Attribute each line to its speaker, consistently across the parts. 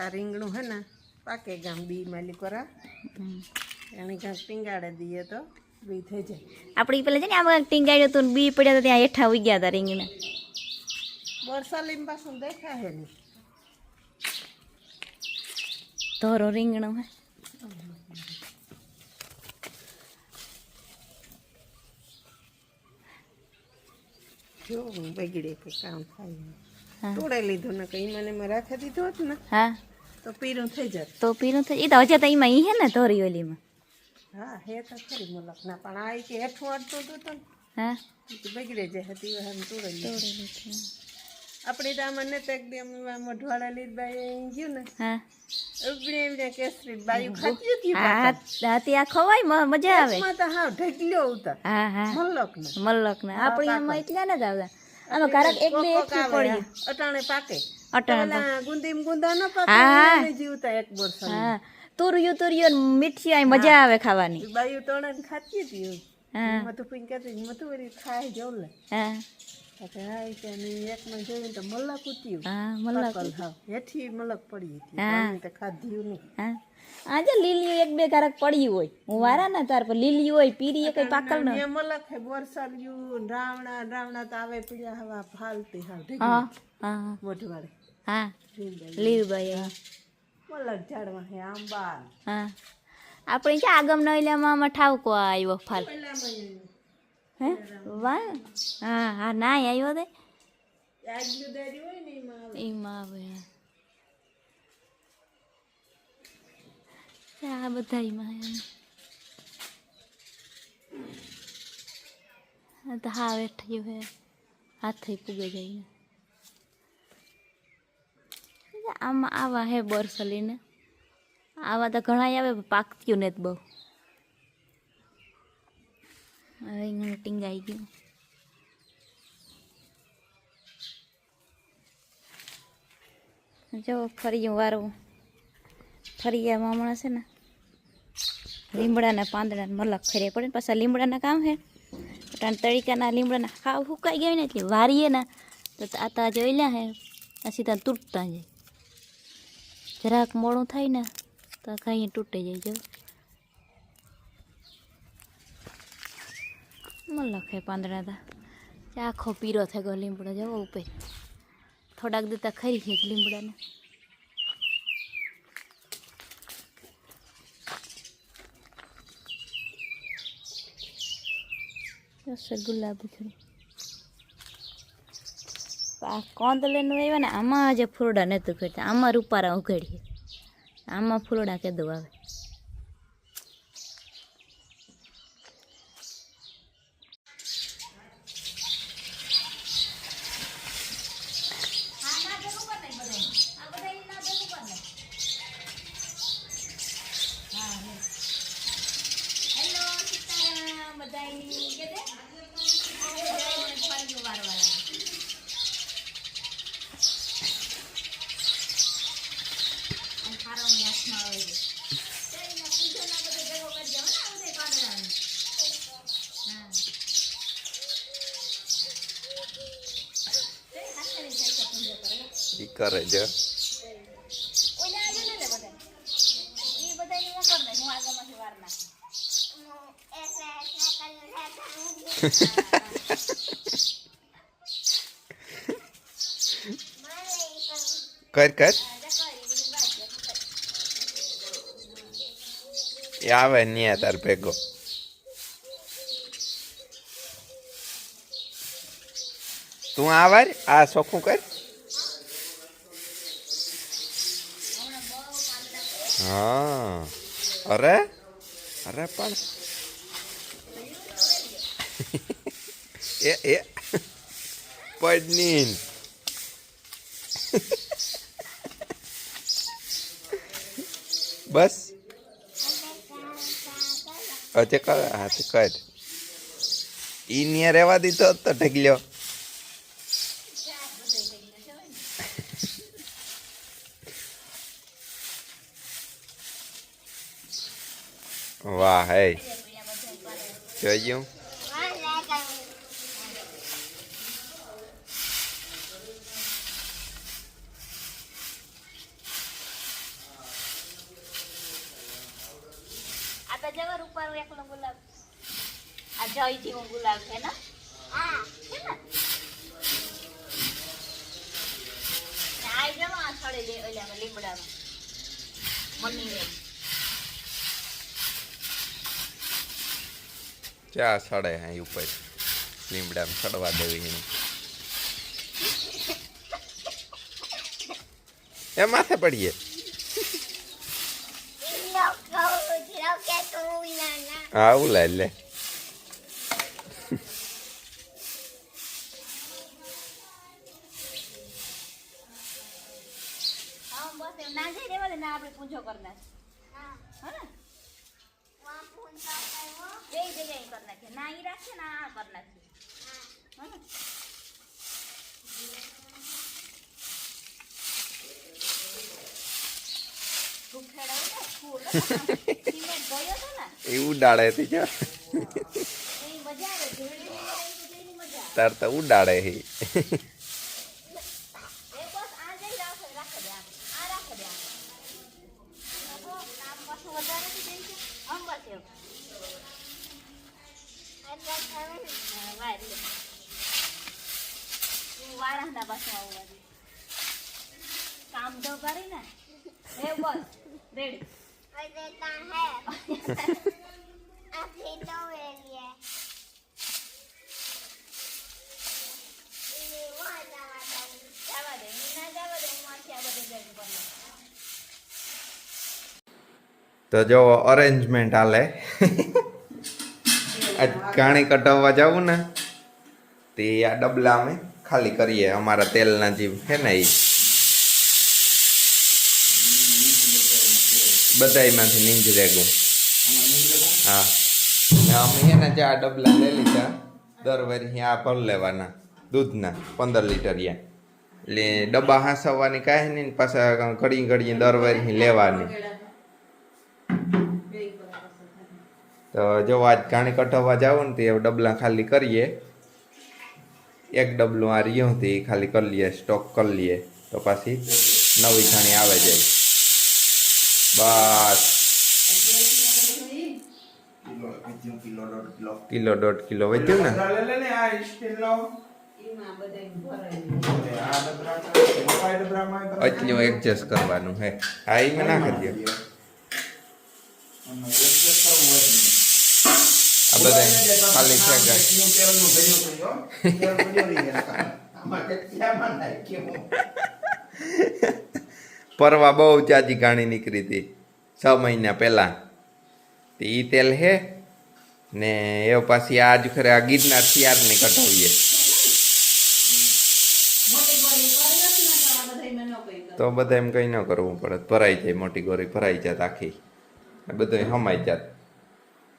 Speaker 1: આ રીંગણું હે ને પાકે ગામ બી માલી કોરા. એને કાંઈક ટીંગાડે દઈએ તો બી થઈ જાય.
Speaker 2: આપણે પેલા છે ને આમાં ટીંગાડ્યો તો બી પડ્યા તો ત્યાં હેઠા ઉઈ ગયા હતા રીંગણા
Speaker 1: વરસાલીમ પાછું દેખાય હે નહીં.
Speaker 2: ધોરો રીંગણો હે.
Speaker 1: જો બગડે કે કામ થાય.
Speaker 2: હા.
Speaker 1: તોડે લીધું ને કઈ મને મેં રાખી દીધું હોત ને
Speaker 2: હા.
Speaker 1: તો પીરું થઈ જાત
Speaker 2: તો પીરું થઈ એ તો હજે તો એમાં ઈ હે ને ધોરી ઓલીમાં.
Speaker 1: હા હે તો ખરી મુલક ના પણ આ કે હેઠું અડતું હતું તો
Speaker 2: હા.
Speaker 1: બગડે જે હતી એમ તોડાઈ લીધું. આપણે તો આમાં ને તેક દી અમે મઢવાડા લીધ બાઈ ગયું ને.
Speaker 2: હા.
Speaker 1: એમને કેસરી બાયું ખાતી હતી
Speaker 2: હા ત્યાં ખવાય મજા આવે.
Speaker 1: તો હા ઢગલ્યો ઉતર
Speaker 2: હા હા.
Speaker 1: મલક ને
Speaker 2: મલક ને આપણે એમાં એટલા ને જ આવતા. આમાં કારક એક બે
Speaker 1: એક
Speaker 2: પડી
Speaker 1: અટાણે પાકે.
Speaker 2: અટાણે
Speaker 1: ગુંદીમ ગુંદા ન પાકે
Speaker 2: હા.
Speaker 1: જીવતા એક બોરસા
Speaker 2: હા. તુરિયું તુરિયું ને મીઠી આય મજા આવે ખાવાની.
Speaker 1: બાયું તોણે ખાતી હતી
Speaker 2: હા.
Speaker 1: મધુ પિંક કહેતી મધુ વરી ખાય જવું લે
Speaker 2: હા.
Speaker 1: મલક ઉત્યું
Speaker 2: હા મલક
Speaker 1: હેઠી મલક પડી હતી. ખાધ્યું નહીં.
Speaker 2: હા. આજે લીલી એક બે કારક પડી હોય. હું વારા ને તાર પર લીલી હોય પીરી કઈ પાકલ ન
Speaker 1: ને મલક હે રાવણા રાવણા તો આવે પીડા હવા ફાલતી હા
Speaker 2: હા હા.
Speaker 1: મોઢવાડે.
Speaker 2: હા લીલભાઈ.
Speaker 1: મલક ઝાડમાં હે આંબા
Speaker 2: હા. આપણે ક્યાં આગમ નઈલામાં આમાં ઠાવકો આવ્યો ફાલ. હે? વાહ. હા હા ના આવ્યો દે
Speaker 1: આગલું દેરી હોય ને એમાં આવે.
Speaker 2: એમાં આવે આ બધામાં એમ. તો હા વેઠ્યું હે હાથે પૂગે જઈને. આમાં આવા હે બરસલીને. આવા તો ઘણા આવે પાકતું ને બહુ. હવે અહીંયા ટીંગાઈ ગયું. જો ફરી વારું. ફરી ગયા હમણાં છે ને. લીમડાના પાંદડા મલક ફેરે પડે પાછા લીમડાના કામ હે. અટાણ તળીકાના લીમડાના ખાવ હુકાઈ ગયા ને એટલે વારીએ ને તો આ તા જોઈ લ્યા હે, આ સીધા તૂટતા જાય. જરાક મોડું થાય ને, તો કાંઈ તૂટે જાય જો. મલક હે પાંદડા તા. આખો પીરો થઈ ગયો લીમડો જવો ઉપર. થોડાક દેતા ખરી છે લીમડાને. હશે ગુલાબી થોડી આ કોંદલેનું આવ્યા ને, આમાં જે ફૂરડા નહોતું ખેડતા આમાં રૂપારા ઉઘાડીએ. આમાં ફૂલડા કેદું આવે હેલો સીતારામ બધાયની કે દે ફરી વારવાળા અને ખારો ની હાથમાં આવે છે તો એના પૂજનના બધે ભેગો કરી દેવો ને આ બધે પાંદડાને. હા તે હાથેથી જાય છે પૂજો કરે ને.
Speaker 3: ઈ કરે છે
Speaker 2: કર
Speaker 3: કર. આવે ન્યા તાર ભેગો. તું આવાર આ ચોખ્ખું કર. હા અરે અરે પણ એ એ પડની બસ અચે કર હાથ કર ઈ ન્યા રહેવા દીધો હોત તો ઢગલ્યો વાહ હે જોઈ
Speaker 2: ગયું જવર ઉપર ગુલાબ. આ જઈ જીવો ગુલાબ છે ને? હા. છે ને? આઈ જવા સડે લે ઓલા લીમડામાં. મમ્મી
Speaker 3: ચા સડે હા ઉપર. લીમડા સડવા દેવી એને એ માથે પડીએ. આવું લે લે
Speaker 2: હા બસ એમ ના જઈ રેવા દે ના આપણે પૂંછો કરી નાખ હા ને બે જગ્યાએ કરી નાખીએ ના ઈ રાખીએ ના આ કરી નાખીએ હા ને ભૂખેડા હોય ને, ફૂલ હતા ને, સિમેન્ટ ગયો હતો ને
Speaker 3: એ ઉડાડે થી જો
Speaker 2: એની મજા આવે ધૂળની મજા એની મજા આવે
Speaker 3: તાર તો ઉડાડે હી
Speaker 2: એ બસ આ જઈ રાખે રાખે દે આમ. આ રાખે દે આમ. તો આમ પાછું વધારે થી જઈ છે આમ બસ એવું હા, લે. ઉડાડે વાળાના પાછું આવું વાળી. કામ તો કરી ને. એ બસ રેડી. હું આખી આ બધી જગ્યાએ કરી નાખું.
Speaker 3: તો જો અરેન્જમેન્ટ હાલે આજ કાણી કટાવવા જવું ને તે આ ડબલા અમે ખાલી કરીએ અમારા તેલના જીવ છે ને એ બધાયમાંથી નીંજ રેગું. હા. ને અમે છે ને જે આ ડબલા લઈ લીધા. દર વરી આ ભર લેવાના, દૂધના, પંદર લીટરિયા એટલે ડબ્બા હાંસવવાની કાંઈ નહીં ને પાછા ઘડી ઘડી દર વરી લેવાની. તો જો આજ ઘાણી કઢાવવા જાવ ને તે ડબલા ખાલી કરીએ. એક ડબલું આ રહ્યું તે ખાલી કરી લઈએ, સ્ટોક કરી લઈએ. તો પાછી નવી ઘાણી આવે જાય. બસ. કિલો દોઢ કિલો. વધ્યું ને? એટલું એડજસ્ટ કરવાનું હે. હા એ મેં નાખી દે આ બધા ખાલી છે પરવા બહુ ચાજી ગાણી નીકળી હતી. છ મહિના પહેલાં. તે એ તેલ હે ને એ પાછી આજ ખરે આ ગીરના શિયાળને કઢાવીએ.
Speaker 1: તો
Speaker 3: બધા એમ કંઈ ન કરવું પડે. ભરાઈ જાય મોટી ગોરી ભરાઈ જાત આખી. બધું હમાઈ જાત.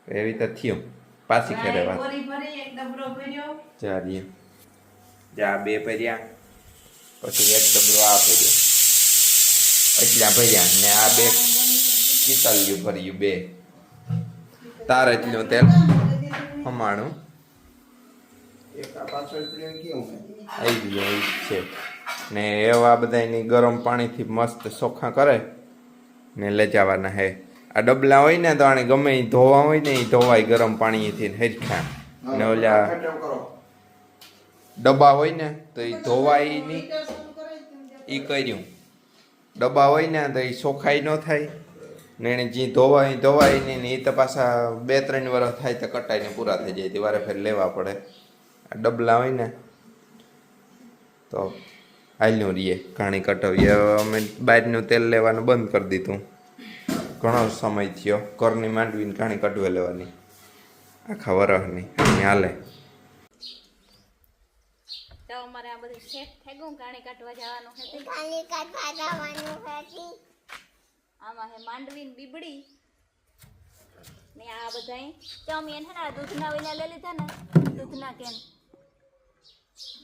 Speaker 3: એવી રીતે થયું. પાછી ખેરે વાત. ચાલીએ જા બે પર્યા પછી એક ડબરો આ ભર્યો. એટલા ભર્યા ને આ બે કિતલિયું ભર્યું બે. તાર એટલું તેલ હમાણું આવી ગયું એ છે. ને એવા બધાની ગરમ પાણીથી મસ્ત ચોખ્ખા કરે. ને લઈ જવાના હે. આ ડબલા હોય ને તો આને ગમે એ ધોવા હોય ને એ ધોવાય ગરમ પાણીથી હેરખા. ને ઓલા ડબ્બા હોય ને તો એ ધોવાય નહીં. એ કર્યું. ડબ્બા હોય ને તો એ સોખાઈ ન થાય. ને એને જે ધોવાય ધોવાય ને એ તો પાછા બે ત્રણ વર્ષ થાય તો કટાઈને પૂરા થઈ જાય. તે વારે ફેર લેવા પડે. આ ડબલા હોય ને, તો હાલ્યું રહીએ ઘાણી કટાવીએ. હવે અમે બહારનું તેલ લેવાનું બંધ કરી દીધું. ઘણો સમય થયો. ઘરની માંડવીને ઘાણી કટવે લેવાની. આખા વરસની. હાલે.
Speaker 2: અમારે આ બધું સેટ થઈ ગયું ગાણી કાઢવા જવાનું છે તે. આમાં હે માંડવી ને બીબડી. ને આ બધાય ચમી હે ને દૂધના વિના લઈ લીધા ને દૂધના કેન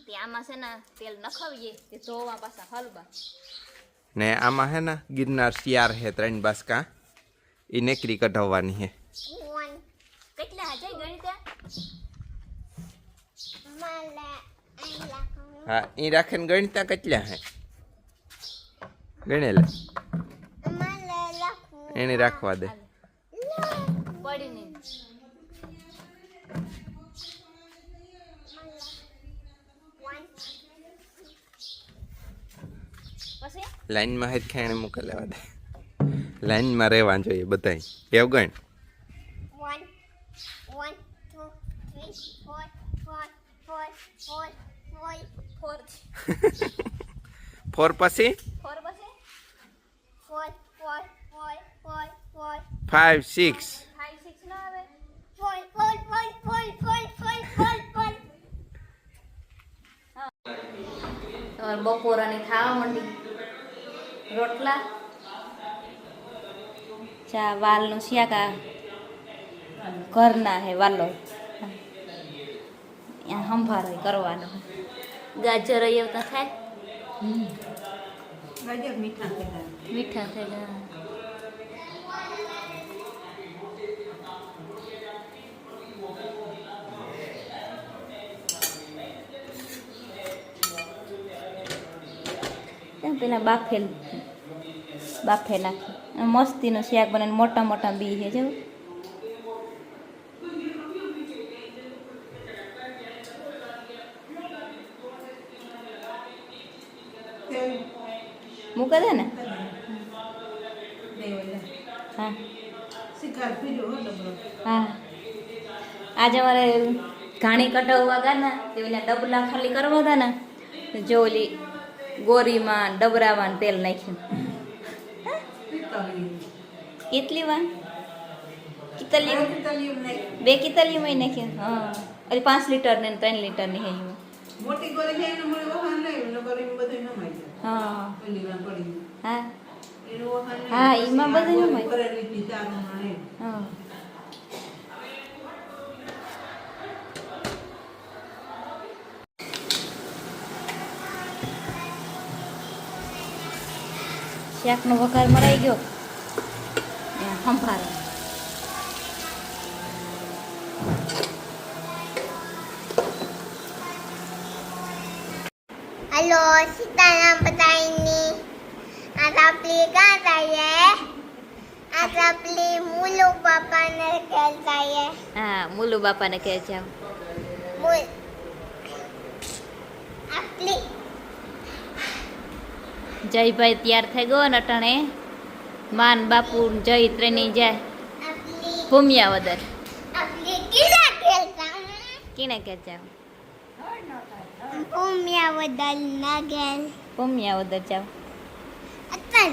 Speaker 2: તે આમાં છે ને તેલ નખાવીએ તે ધોવા પાછા હલબા
Speaker 3: ને આમાં હે ને ગિરનાર શિયાર હે ત્રણ બાસકા. એ નેકરી કઢાવવાની હે.
Speaker 2: કેટલા હજાર ગણી ત્યાં
Speaker 3: હા એ રાખે ને ગણતા કેટલા હે? ગણેલા. એને રાખવા દે. લાઈનમાં હેત ખાઈને મૂકી લેવા દે. લાઈનમાં રહેવા જોઈએ બધાય. એવું ગણ?
Speaker 4: One,
Speaker 2: ફોર
Speaker 3: ફોર પછી?
Speaker 2: ફોર પછી?
Speaker 4: four, four, four, four, four,
Speaker 3: five six.
Speaker 2: Five six ના આવે.
Speaker 4: four, four, four, four, four, four, four, four.
Speaker 2: તમારે બપોરાની ખાવા માંડી. રોટલા ચા વાલનો શિયાકા ઘરના હે વાલો. ત્યાં સંભાર હોય કરવાનો. ગાજર એવું થાય?
Speaker 1: ગાજર મીઠા થયેલા
Speaker 2: મીઠા થઈ ગયા એમ પેલા બાફેલ બાફે નાખી. મસ્તીનું શાક બને મોટા મોટા બી છે જેવું મૂકે દે ને? હા.
Speaker 1: હો.
Speaker 2: આજે મારે ઘાણી કટાવવા ગયા ને તે ઓલા ડબલા ખાલી કરવા હતા ને જો ઓલી ગોરીમાં ડબરામાં તેલ નાખ્યું. કેટલી વાર? કિતલી બે કિતલીમાં નાખ્યું. હા. અરે પાંચ લીટર ને ત્રણ લીટરની હે એમાં.
Speaker 1: મોટી ગોળી છે ને મળે વહાણ નહીં એનો ગોળી બધું ન મારી જાય
Speaker 2: હા
Speaker 1: પેલી વાર પડી
Speaker 2: હા
Speaker 1: એનો વહાણ.
Speaker 2: હા, એમાં બધું ન
Speaker 1: ગોળી
Speaker 2: મારી.
Speaker 1: કરેલી હતી ચારમાં એમ.
Speaker 2: હા શાકનો વઘાર મરાઈ ગયો સંભાર
Speaker 4: સીતારામ બધાની આ આપણી ક્યાં જઈએ આ આપણી મુલુ બાપાને ઘેર જઈએ
Speaker 2: હા મુલુ બાપાને ઘેર જાવ
Speaker 4: મુલ આપણી
Speaker 2: જયભાઈ તૈયાર થઈ ગયો ને અટાણે. માન બાપુ જય ત્રણેય જાય. ભૂમિયા વદર.
Speaker 4: કિને ઘેર જાવ
Speaker 2: કિને ઘેર જાવ
Speaker 4: ઉમિયા વદલ નાગેલ
Speaker 2: ઉમિયા વદલ જાવ
Speaker 4: અતલ.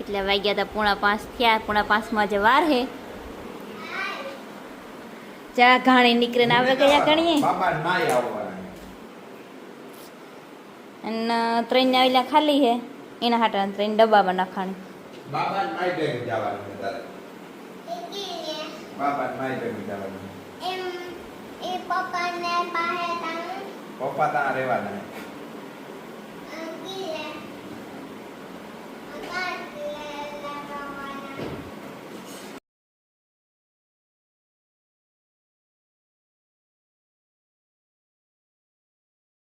Speaker 2: એટલે વાગ્યા હતા પૂણા પાંચ થયા પૂણા પાંચમાં જે વાર હે. ચા ઘાણી નીકળે ને
Speaker 3: આપણે ગયા ઘણીએ
Speaker 2: અને ત્રણ ને ઓલા ખાલી હે. એના હાટા ત્રણ ડબ્બામાં નાખાણી
Speaker 3: બાબા માય ભેગી જવાનું બાબા માય ભેગી જવાનું
Speaker 4: પપ્પાને પાસે તાન
Speaker 3: પપ્પા ત્યાં રહેવાના